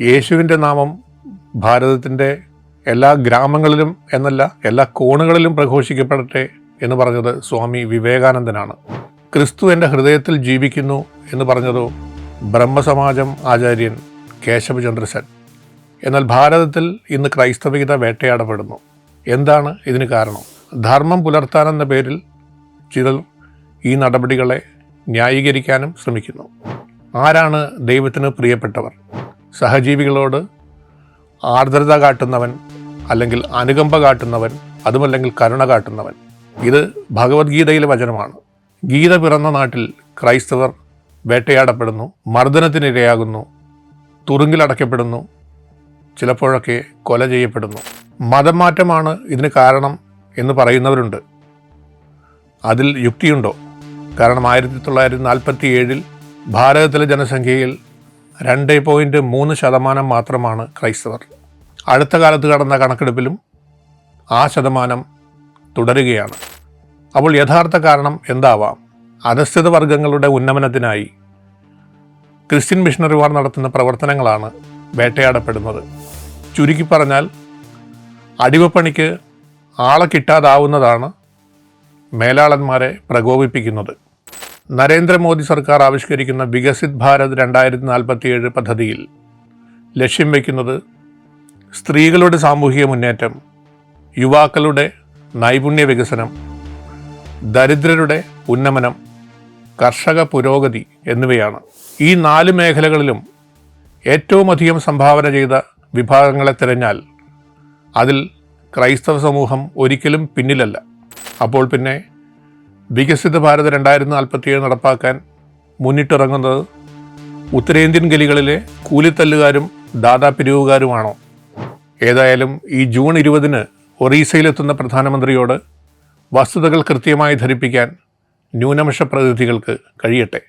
യേശുവിന്റെ നാമം ഭാരതത്തിന്റെ എല്ലാ ഗ്രാമങ്ങളിലും എന്നല്ല എല്ലാ കോണുകളിലും പ്രഘോഷിക്കപ്പെടട്ടെ എന്ന് പറഞ്ഞത് സ്വാമി വിവേകാനന്ദനാണ്. ക്രിസ്തു എന്റെ ഹൃദയത്തിൽ ജീവിക്കുന്നു എന്ന് പറഞ്ഞതോ ബ്രഹ്മസമാജം ആചാര്യൻ കേശവചന്ദ്ര സെൻ എന്നാൽ ഭാരതത്തിൽ ഇന്ന് ക്രൈസ്തവികത വേട്ടയാടപ്പെടുന്നു. എന്താണ് ഇതിന് കാരണം? ധർമ്മം പുലർത്താനെന്ന പേരിൽ ചിലർ ഈ നടപടികളെ ന്യായീകരിക്കാനും ശ്രമിക്കുന്നു. ആരാണ് ദൈവത്തിന് പ്രിയപ്പെട്ടവർ? സഹജീവികളോട് ആർദ്രത കാട്ടുന്നവൻ അല്ലെങ്കിൽ അനുകമ്പ കാട്ടുന്നവൻ അതുമല്ലെങ്കിൽ കരുണ കാട്ടുന്നവൻ. ഇത് ഭഗവത്ഗീതയിലെ വചനമാണ്. ഗീത പിറന്ന നാട്ടിൽ ക്രൈസ്തവർ വേട്ടയാടപ്പെടുന്നു മർദ്ദനത്തിനിരയാകുന്നു തുറുങ്കിലടയ്ക്കപ്പെടുന്നു ചിലപ്പോഴൊക്കെ കൊല ചെയ്യപ്പെടുന്നു. മതം മാറ്റമാണ് ഇതിന് കാരണം എന്ന് പറയുന്നവരുണ്ട്. അതിൽ യുക്തിയുണ്ടോ? കാരണം ആയിരത്തി തൊള്ളായിരത്തി നാൽപ്പത്തി ഏഴിൽ ഭാരതത്തിലെ ജനസംഖ്യയിൽ രണ്ട് പോയിന്റ് മൂന്ന് ശതമാനം മാത്രമാണ് ക്രൈസ്തവർ. അടുത്ത കാലത്ത് കടന്ന കണക്കെടുപ്പിലും ആ ശതമാനം തുടരുകയാണ്. അപ്പോൾ യഥാർത്ഥ കാരണം എന്താവാം? അധസ്ഥിത വർഗങ്ങളുടെ ഉന്നമനത്തിനായി ക്രിസ്ത്യൻ മിഷണറിമാർ നടത്തുന്ന പ്രവർത്തനങ്ങളാണ് വേട്ടയാടപ്പെടുന്നത്. ചുരുക്കി പറഞ്ഞാൽ അടിമപ്പണിക്ക് ആളെ കിട്ടാതാവുന്നതാണ് മേലാളന്മാരെ പ്രകോപിപ്പിക്കുന്നത്. നരേന്ദ്രമോദി സർക്കാർ ആവിഷ്കരിക്കുന്ന വികസിത് ഭാരത് രണ്ടായിരത്തി നാൽപ്പത്തിയേഴ് പദ്ധതിയിൽ ലക്ഷ്യം വയ്ക്കുന്നത് സ്ത്രീകളുടെ സാമൂഹിക മുന്നേറ്റം യുവാക്കളുടെ നൈപുണ്യ വികസനം ദരിദ്രരുടെ ഉന്നമനം കർഷക പുരോഗതി എന്നിവയാണ്. ഈ നാല് മേഖലകളിലും ഏറ്റവും അധികം സംഭാവന ചെയ്ത വിഭാഗങ്ങളെ തിരഞ്ഞാൽ അതിൽ ക്രൈസ്തവ സമൂഹം ഒരിക്കലും പിന്നിലല്ല. അപ്പോൾ പിന്നെ വികസിത ഭാരത രണ്ടായിരത്തി നാൽപ്പത്തിയേഴ് നടപ്പാക്കാൻ മുന്നിട്ടിറങ്ങുന്നത് ഉത്തരേന്ത്യൻ ഗലികളിലെ കൂലിത്തല്ലുകാരും ദാദാ പിരിവുകാരുമാണോ ഏതായാലും ഈ ജൂൺ ഇരുപതിന് ഒറീസയിലെത്തുന്ന പ്രധാനമന്ത്രിയോട് വസ്തുതകൾ കൃത്യമായി ധരിപ്പിക്കാൻ ന്യൂനപക്ഷ പ്രതിനിധികൾക്ക് കഴിയട്ടെ.